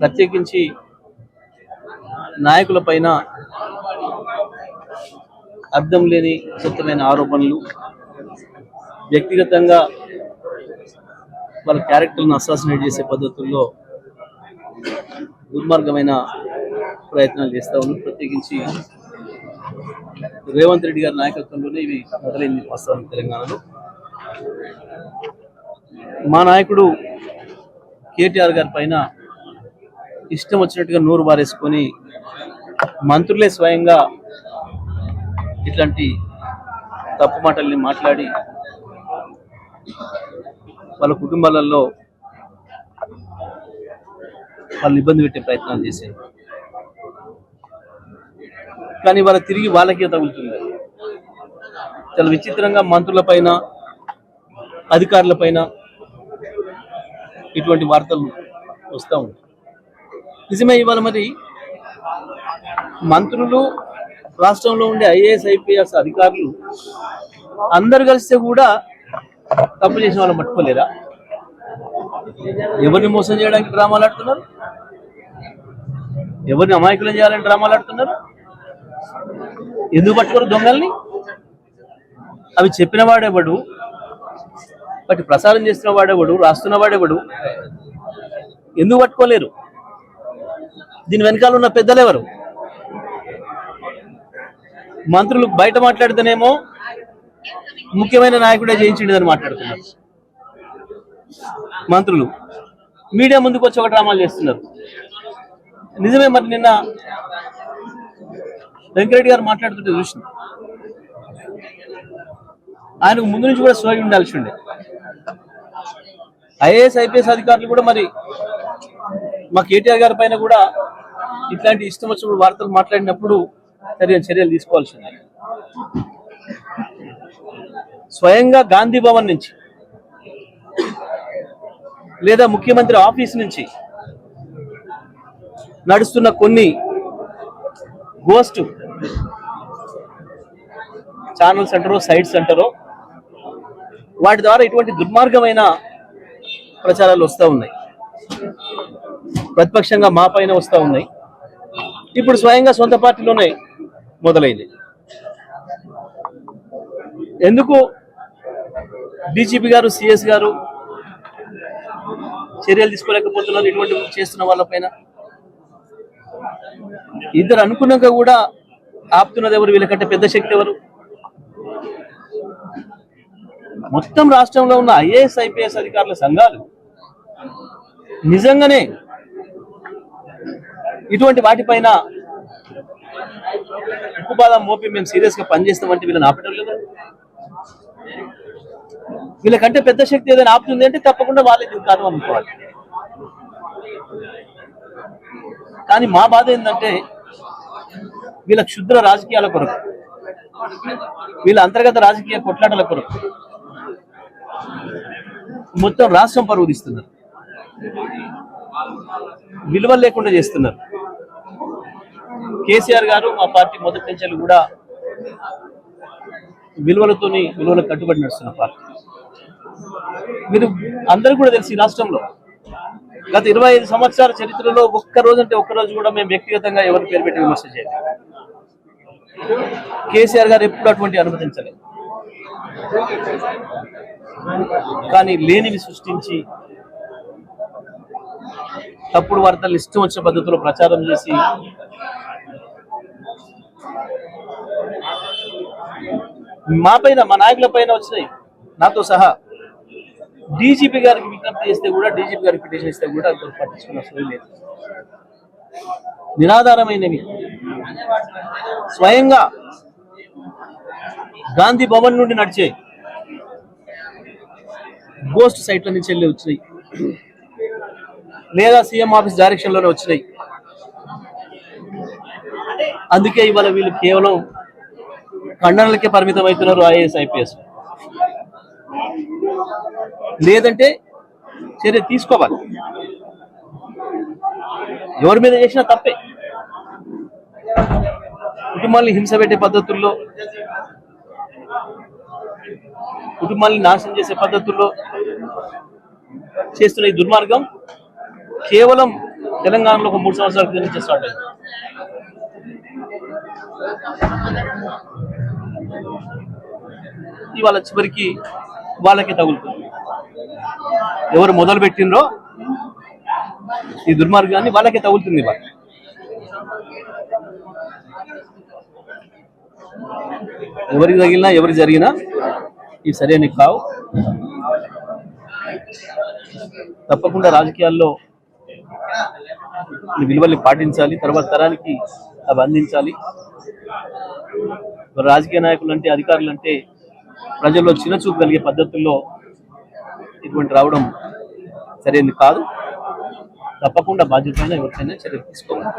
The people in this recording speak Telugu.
ప్రత్యేకించి నాయకుల పైన అర్థం లేని సొంతమైన ఆరోపణలు వ్యక్తిగతంగా వాళ్ళ క్యారెక్టర్ను అసాసినేట్ చేసే పద్ధతుల్లో దుర్మార్గమైన ప్రయత్నాలు చేస్తూ ఉన్నారు. ప్రత్యేకించి రేవంత్ రెడ్డి గారి నాయకత్వంలోనే ఇవి మొదలైంది వాస్తవం తెలంగాణలో. మా నాయకుడు కేటీఆర్ గారి పైన ఇష్టం వచ్చినట్టుగా నోరు బారేసుకొని మంత్రులే స్వయంగా ఇట్లాంటి తప్పు మాటల్ని మాట్లాడి వాళ్ళ కుటుంబాలలో వాళ్ళు ఇబ్బంది పెట్టే ప్రయత్నాలు చేశారు కానీ వాళ్ళ తిరిగి వాళ్ళకే తగులుతుంది. చాలా విచిత్రంగా మంత్రుల పైన అధికారుల పైన ఇటువంటి వార్తలు వస్తూ ఉంటాయి. నిజమే ఇవాళ మరి మంత్రులు రాష్ట్రంలో ఉండే ఐఏఎస్ ఐపీఎస్ అధికారులు అందరు కలిస్తే కూడా తప్పు చేసిన వాళ్ళు పట్టుకోలేరా? ఎవరిని మోసం చేయడానికి డ్రామాలు ఆడుతున్నారు? ఎవరిని అమాయకులం చేయాలని డ్రామాలు ఆడుతున్నారు? ఎందుకు పట్టుకోరు దొంగల్ని? అవి చెప్పిన వాడేవాడు వాటి ప్రసారం చేస్తున్న వాడేవాడు రాస్తున్న వాడేవాడు ఎందుకు పట్టుకోలేరు? దీని వెనకాల ఉన్న పెద్దలు ఎవరు మంత్రులు బయట మాట్లాడితేనేమో ముఖ్యమైన నాయకుడే జయించిండదని మాట్లాడుతున్నారు. మంత్రులు. మీడియా ముందుకు వచ్చి ఒక డ్రామాలు చేస్తున్నారు. నిజమే మరి నిన్న వెంకరెడ్డి గారు మాట్లాడుతుంటే చూసిన. ఆయనకు ముందు నుంచి కూడా సోయి ఉండాల్సి ఉండే. ఐఏఎస్ ఐపీఎస్ అధికారులు కూడా మరి మా కేటీఆర్ గారి పైన కూడా ఇట్లాంటి ఇష్టం వచ్చినప్పుడు వార్తలు మాట్లాడినప్పుడు సరైన చర్యలు తీసుకోవాల్సిందే. స్వయంగా గాంధీ భవన్ నుంచి లేదా ముఖ్యమంత్రి ఆఫీస్ నుంచి నడుస్తున్న కొన్ని గోస్ట్ ఛానల్స్ అంటారో సైట్స్ అంటారో వాటి ద్వారా ఇటువంటి దుర్మార్గమైన ప్రచారాలు వస్తూ ఉన్నాయి. ప్రతిపక్షంగా మా పైన వస్తూ ఉన్నాయి. ఇప్పుడు స్వయంగా సొంత పార్టీలోనే మొదలైంది. ఎందుకు డీజీపీ గారు సిఎస్ గారు చర్యలు తీసుకోలేకపోతున్నారు? ఇటువంటి చేస్తున్న వాళ్ళపైన ఇద్దరు అనుకున్నాక కూడా ఆపుతున్నది ఎవరు? వీళ్ళకంటే పెద్ద శక్తి ఎవరు? మొత్తం రాష్ట్రంలో ఉన్న ఐఏఎస్ ఐపీఎస్ అధికారుల సంఘాలు నిజంగానే ఇటువంటి వాటిపైన ఉక్కుపాదం మోపి మేము సీరియస్గా పనిచేస్తామంటే వీళ్ళని ఆపటం లేదు. వీళ్ళకంటే పెద్ద శక్తి ఏదైనా ఆపుతుంది అంటే తప్పకుండా వాళ్ళే దీనికి కాదు అనుకోవాలి. కానీ మా బాధ ఏంటంటే వీళ్ళ క్షుద్ర రాజకీయాల కొరకు వీళ్ళ అంతర్గత రాజకీయ కొట్లాటల కొరకు మొత్తం రాష్ట్రం పరుగుదిస్తున్నారు. విలువలు లేకుండా చేస్తున్నారు. కేసీఆర్ గారు మా పార్టీ మొదటి నుంచి కూడా విలువలతోని విలువలకు కట్టుబడి నడుస్తున్న పార్టీ. మీరు అందరూ కూడా తెలిసి రాష్ట్రంలో. గత ఇరవై ఐదు సంవత్సరాల చరిత్రలో ఒక్కరోజు అంటే ఒక్క రోజు కూడా మేము వ్యక్తిగతంగా ఎవరి పేరు పెట్టి విమర్శ చేయాలి కేసీఆర్ గారు ఎప్పుడు అటువంటి అనుమతించలేదు. కానీ లేనివి సృష్టించి తప్పుడు వార్తలు ఇష్టం వచ్చిన పద్ధతిలో ప్రచారం చేసి మా పైన మా నాయకుల పైన వచ్చినాయి. నాతో సహా డీజీపీ గారికి విజ్ఞప్తి చేస్తే కూడా డీజీపీ గారికి పిటిషన్ ఇస్తే కూడా అంత పట్టించుకున్న లేదు. నిరాధారమైనవి. స్వయంగా గాంధీ భవన్ నుండి నడిచే గోస్ట్ సైట్ల నుంచి వెళ్ళి వచ్చినాయి. లేదా సీఎం ఆఫీస్ డైరెక్షన్లోనే వచ్చినాయి. అందుకే ఇవాళ వీళ్ళు కేవలం ఖండనలకే పరిమితం అవుతున్నారు ఐఏఎస్ ఐపీఎస్. లేదంటే చర్య తీసుకోవాలి. ఎవరి మీద చేసినా తప్పే. కుటుంబాన్ని హింస పెట్టే పద్ధతుల్లో కుటుంబాన్ని నాశనం చేసే పద్ధతుల్లో చేస్తున్న ఈ దుర్మార్గం కేవలం తెలంగాణలో ఒక మూడు సంవత్సరాల క్రితం స్టార్ట్ అయింది. ఇవాళ చివరికి వాళ్ళకి తగులుతుంది. ఎవరు మొదలు పెట్టినరో ఈ దుర్మార్గాన్ని వాళ్ళకే తగులుతుంది ఇవాళ. ఎవరికి తగిలినా ఎవరు జరిగినా ఇవి సరైన కావు. తప్పకుండా రాజకీయాల్లో విలువల్ని పాటించాలి తర్వాత తరానికి అవి అందించాలి. మరి రాజకీయ నాయకులు అంటే అధికారులు అంటే ప్రజల్లో చిన్నచూపు కలిగే పద్ధతుల్లో ఇటువంటి రావడం సరైనది కాదు. తప్పకుండా బాధ్యతగా ఎవరికైనా చర్య తీసుకోవాలి.